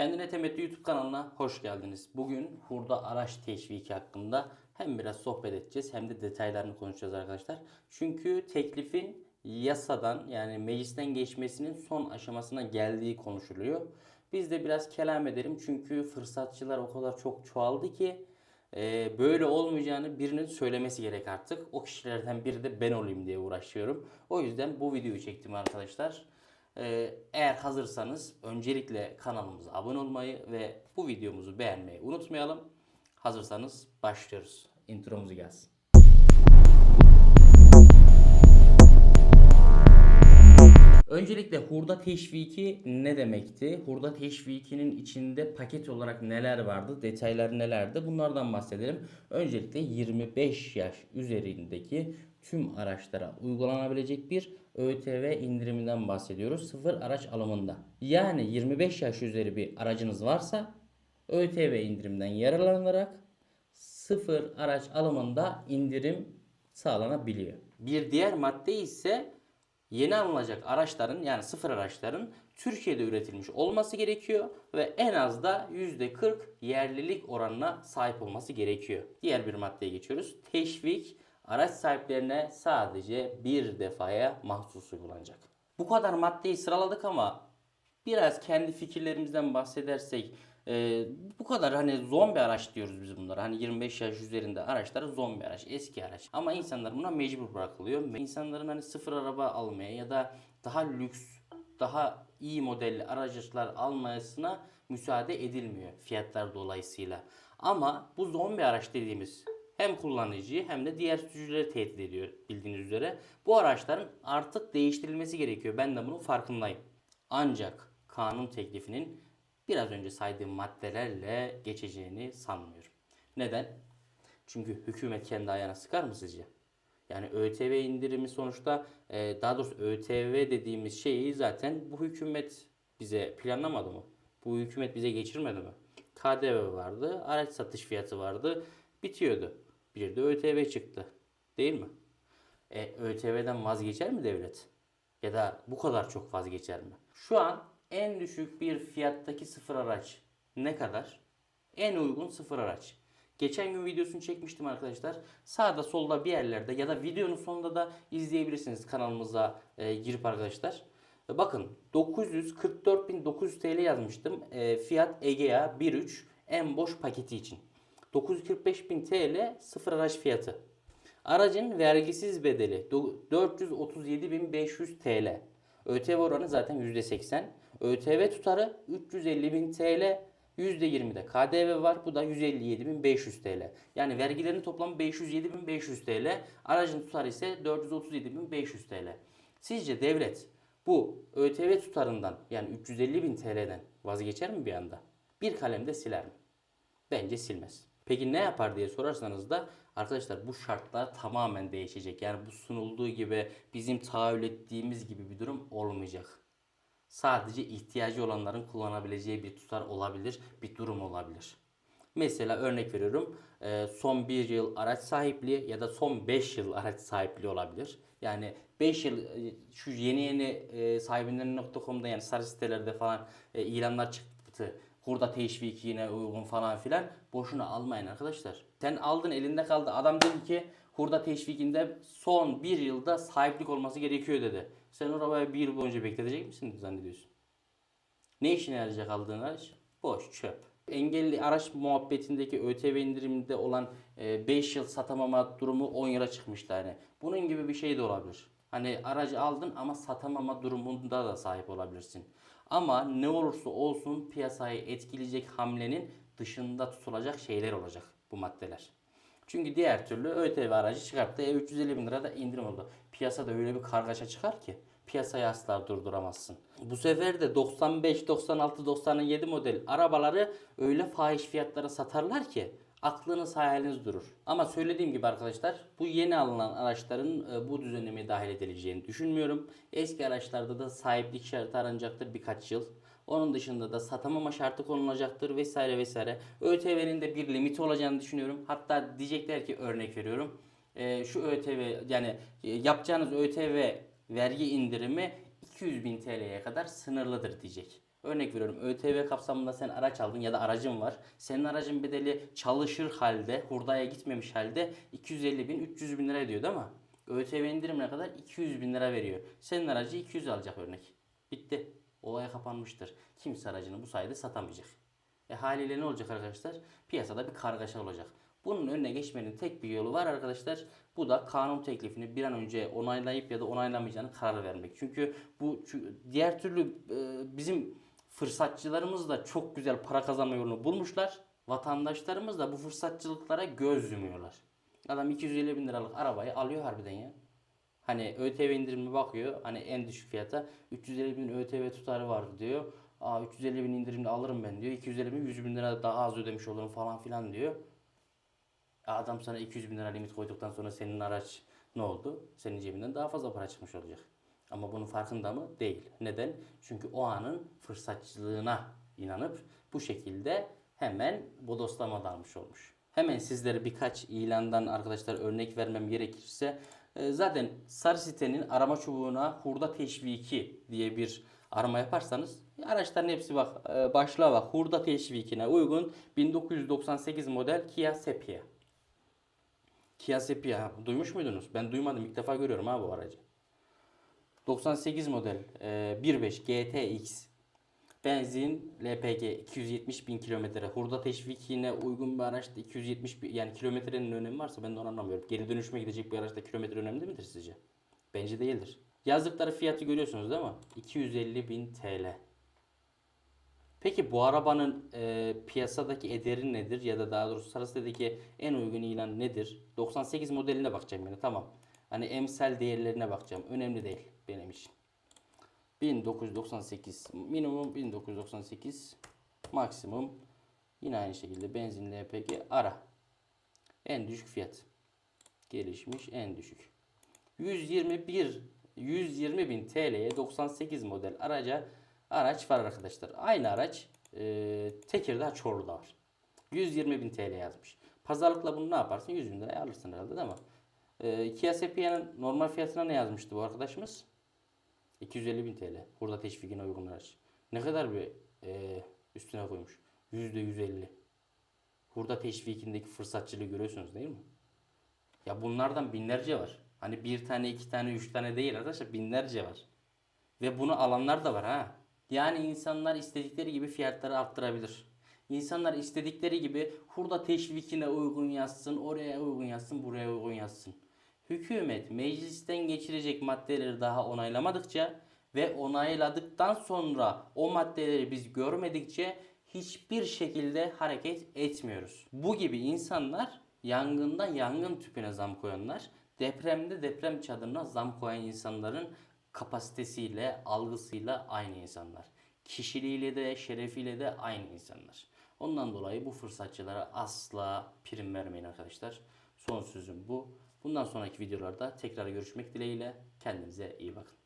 Kendine Temettü YouTube kanalına hoş geldiniz. Bugün hurda araç teşviki hakkında hem biraz sohbet edeceğiz hem de detaylarını konuşacağız arkadaşlar. Çünkü teklifin yasadan yani meclisten geçmesinin son aşamasına geldiği konuşuluyor. Biz de biraz kelam edelim çünkü fırsatçılar o kadar çok çoğaldı ki e, böyle olmayacağını birinin söylemesi gerek artık. O kişilerden biri de ben olayım diye uğraşıyorum. O yüzden bu videoyu çektim arkadaşlar. Ee, eğer hazırsanız öncelikle kanalımıza abone olmayı ve bu videomuzu beğenmeyi unutmayalım. Hazırsanız başlıyoruz. Intromuzu gelsin. Öncelikle hurda teşviki ne demekti? Hurda teşvikinin içinde paket olarak neler vardı? Detaylar nelerdi? Bunlardan bahsedelim. Öncelikle 25 yaş üzerindeki tüm araçlara uygulanabilecek bir ÖTV indiriminden bahsediyoruz. Sıfır araç alımında. Yani 25 yaş üzeri bir aracınız varsa ÖTV indirimden yararlanarak sıfır araç alımında indirim sağlanabiliyor. Bir diğer madde ise yeni alınacak araçların yani sıfır araçların Türkiye'de üretilmiş olması gerekiyor ve en az da %40 yerlilik oranına sahip olması gerekiyor. Diğer bir maddeye geçiyoruz. Teşvik araç sahiplerine sadece bir defaya mahsus uygulanacak. Bu kadar maddeyi sıraladık ama biraz kendi fikirlerimizden bahsedersek e, bu kadar hani zombi araç diyoruz biz bunlara. Hani 25 yaş üzerinde araçlar zombi araç, eski araç. Ama insanlar buna mecbur bırakılıyor. İnsanların hani sıfır araba almaya ya da daha lüks, daha iyi modelli araçlar almasına müsaade edilmiyor fiyatlar dolayısıyla. Ama bu zombi araç dediğimiz hem kullanıcıyı hem de diğer sürücüleri tehdit ediyor bildiğiniz üzere. Bu araçların artık değiştirilmesi gerekiyor. Ben de bunun farkındayım. Ancak kanun teklifinin biraz önce saydığım maddelerle geçeceğini sanmıyorum. Neden? Çünkü hükümet kendi ayağına sıkar mı sizce? Yani ÖTV indirimi sonuçta e, daha doğrusu ÖTV dediğimiz şeyi zaten bu hükümet bize planlamadı mı? Bu hükümet bize geçirmedi mi? KDV vardı, araç satış fiyatı vardı, bitiyordu. Bir de ÖTV çıktı. Değil mi? E, ÖTV'den vazgeçer mi devlet? Ya da bu kadar çok vazgeçer mi? Şu an en düşük bir fiyattaki sıfır araç ne kadar? En uygun sıfır araç. Geçen gün videosunu çekmiştim arkadaşlar. Sağda solda bir yerlerde ya da videonun sonunda da izleyebilirsiniz kanalımıza e, girip arkadaşlar. E, bakın 944.900 TL yazmıştım. E, fiyat Egea 1.3 en boş paketi için. 945.000 TL sıfır araç fiyatı. Aracın vergisiz bedeli do- 437.500 TL. ÖTV oranı zaten %80. ÖTV tutarı 350.000 TL. %20'de KDV var. Bu da 157.500 TL. Yani vergilerin toplamı 507.500 TL. Aracın tutarı ise 437.500 TL. Sizce devlet bu ÖTV tutarından yani 350.000 TL'den vazgeçer mi bir anda? Bir kalemde siler mi? Bence silmez. Peki ne yapar diye sorarsanız da arkadaşlar bu şartlar tamamen değişecek. Yani bu sunulduğu gibi bizim tahayyül ettiğimiz gibi bir durum olmayacak. Sadece ihtiyacı olanların kullanabileceği bir tutar olabilir, bir durum olabilir. Mesela örnek veriyorum e, son 1 yıl araç sahipliği ya da son 5 yıl araç sahipliği olabilir. Yani 5 yıl e, şu yeni yeni e, sahibinden.com'da yani sarı sitelerde falan ilanlar çıktı. Hurda teşviki yine uygun falan filan. Boşuna almayın arkadaşlar. Sen aldın elinde kaldı. Adam dedi ki hurda teşvikinde son bir yılda sahiplik olması gerekiyor dedi. Sen o arabayı bir yıl boyunca bekletecek misin zannediyorsun? Ne işine yarayacak aldığın araç? Boş, çöp. Engelli araç muhabbetindeki ÖTV indiriminde olan 5 yıl satamama durumu 10 yıla çıkmıştı hani. Bunun gibi bir şey de olabilir. Hani aracı aldın ama satamama durumunda da sahip olabilirsin. Ama ne olursa olsun piyasayı etkileyecek hamlenin dışında tutulacak şeyler olacak bu maddeler. Çünkü diğer türlü ÖTV aracı çıkarttı. E 350 bin lira da indirim oldu. Piyasada öyle bir kargaşa çıkar ki piyasayı asla durduramazsın. Bu sefer de 95, 96, 97 model arabaları öyle fahiş fiyatlara satarlar ki aklınız hayaliniz durur. Ama söylediğim gibi arkadaşlar bu yeni alınan araçların e, bu düzenlemeye dahil edileceğini düşünmüyorum. Eski araçlarda da sahiplik şartı aranacaktır birkaç yıl. Onun dışında da satamama şartı konulacaktır vesaire vesaire. ÖTV'nin de bir limiti olacağını düşünüyorum. Hatta diyecekler ki örnek veriyorum. e, şu ÖTV yani e, yapacağınız ÖTV vergi indirimi 200 bin TL'ye kadar sınırlıdır diyecek. Örnek veriyorum ÖTV kapsamında sen araç aldın ya da aracın var. Senin aracın bedeli çalışır halde, hurdaya gitmemiş halde 250 bin 300 bin lira ediyor değil mi? ÖTV indirimine kadar 200 bin lira veriyor. Senin aracı 200 alacak örnek. Bitti. Olay kapanmıştır. Kimse aracını bu sayede satamayacak. E haliyle ne olacak arkadaşlar? Piyasada bir kargaşa olacak. Bunun önüne geçmenin tek bir yolu var arkadaşlar. Bu da kanun teklifini bir an önce onaylayıp ya da onaylamayacağını karar vermek. Çünkü bu diğer türlü e, bizim fırsatçılarımız da çok güzel para kazanma yolunu bulmuşlar. Vatandaşlarımız da bu fırsatçılıklara göz yumuyorlar. Adam 250 bin liralık arabayı alıyor harbiden ya. Hani ÖTV indirimi bakıyor. Hani en düşük fiyata 350 bin ÖTV tutarı vardı diyor. Aa 350 bin indirimli alırım ben diyor. 250 bin 100 bin lira daha az ödemiş olurum falan filan diyor. Adam sana 200 bin lira limit koyduktan sonra senin araç ne oldu? Senin cebinden daha fazla para çıkmış olacak. Ama bunun farkında mı? Değil. Neden? Çünkü o anın fırsatçılığına inanıp bu şekilde hemen bodoslama dalmış olmuş. Hemen sizlere birkaç ilandan arkadaşlar örnek vermem gerekirse e, zaten sarı sitenin arama çubuğuna hurda teşviki diye bir arama yaparsanız araçların hepsi bak e, başlığa bak hurda teşvikine uygun 1998 model Kia Sepia. Kia Sepia duymuş muydunuz? Ben duymadım ilk defa görüyorum ha bu aracı. 98 model e, 1.5 GTX benzin LPG 270 bin kilometre hurda teşvikine uygun bir araçta 270 bin, yani kilometrenin önemi varsa ben de onu anlamıyorum. Geri dönüşüme gidecek bir araçta kilometre önemli midir sizce? Bence değildir. Yazdıkları fiyatı görüyorsunuz değil mi? 250 bin TL. Peki bu arabanın e, piyasadaki ederi nedir ya da daha doğrusu Sarısı'daki en uygun ilan nedir? 98 modeline bakacağım yani tamam. Hani emsal değerlerine bakacağım. Önemli değil için. 1998 minimum 1998 maksimum yine aynı şekilde benzin LPG ara. En düşük fiyat. Gelişmiş en düşük. 121 120 bin TL'ye 98 model araca araç var arkadaşlar. Aynı araç e, Tekirdağ Çorlu'da var. 120 bin TL yazmış. Pazarlıkla bunu ne yaparsın? 100 bin liraya alırsın herhalde değil mi? E, Kia Sepia'nın normal fiyatına ne yazmıştı bu arkadaşımız? 250 bin TL. Burada teşvikine uygun araç. Ne kadar bir e, üstüne koymuş? %150. Burada teşvikindeki fırsatçılığı görüyorsunuz değil mi? Ya bunlardan binlerce var. Hani bir tane, iki tane, üç tane değil arkadaşlar binlerce var. Ve bunu alanlar da var ha. Yani insanlar istedikleri gibi fiyatları arttırabilir. İnsanlar istedikleri gibi hurda teşvikine uygun yazsın, oraya uygun yazsın, buraya uygun yazsın. Hükümet meclisten geçirecek maddeleri daha onaylamadıkça ve onayladıktan sonra o maddeleri biz görmedikçe hiçbir şekilde hareket etmiyoruz. Bu gibi insanlar yangında yangın tüpüne zam koyanlar, depremde deprem çadırına zam koyan insanların kapasitesiyle, algısıyla aynı insanlar. Kişiliğiyle de, şerefiyle de aynı insanlar. Ondan dolayı bu fırsatçılara asla prim vermeyin arkadaşlar. Son sözüm bu. Bundan sonraki videolarda tekrar görüşmek dileğiyle. Kendinize iyi bakın.